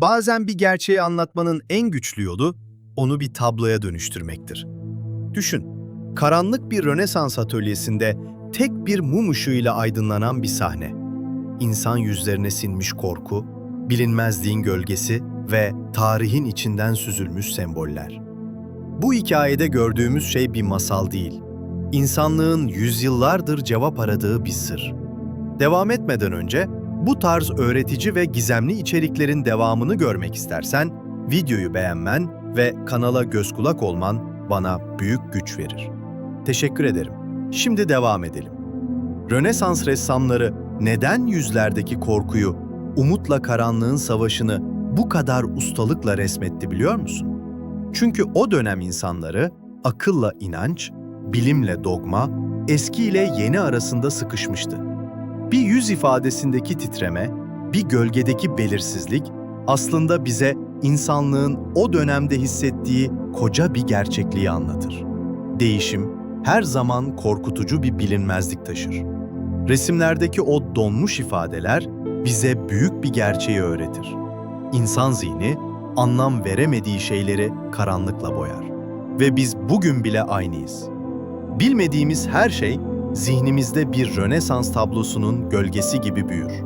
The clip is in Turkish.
Bazen bir gerçeği anlatmanın en güçlü yolu onu bir tabloya dönüştürmektir. Düşün, karanlık bir Rönesans atölyesinde tek bir mum ışığıyla aydınlanan bir sahne. İnsan yüzlerine sinmiş korku, bilinmezliğin gölgesi ve tarihin içinden süzülmüş semboller. Bu hikayede gördüğümüz şey bir masal değil. İnsanlığın yüzyıllardır cevap aradığı bir sır. Devam etmeden önce bu tarz öğretici ve gizemli içeriklerin devamını görmek istersen videoyu beğenmen ve kanala göz kulak olman bana büyük güç verir. Teşekkür ederim. Şimdi devam edelim. Rönesans ressamları neden yüzlerdeki korkuyu, umutla karanlığın savaşını bu kadar ustalıkla resmetti biliyor musun? Çünkü o dönem insanları akılla inanç, bilimle dogma, eski ile yeni arasında sıkışmıştı. Bir yüz ifadesindeki titreme, bir gölgedeki belirsizlik aslında bize insanlığın o dönemde hissettiği koca bir gerçekliği anlatır. Değişim her zaman korkutucu bir bilinmezlik taşır. Resimlerdeki o donmuş ifadeler bize büyük bir gerçeği öğretir. İnsan zihni anlam veremediği şeyleri karanlıkla boyar. Ve biz bugün bile aynıyız. Bilmediğimiz her şey zihnimizde bir Rönesans tablosunun gölgesi gibi büyür.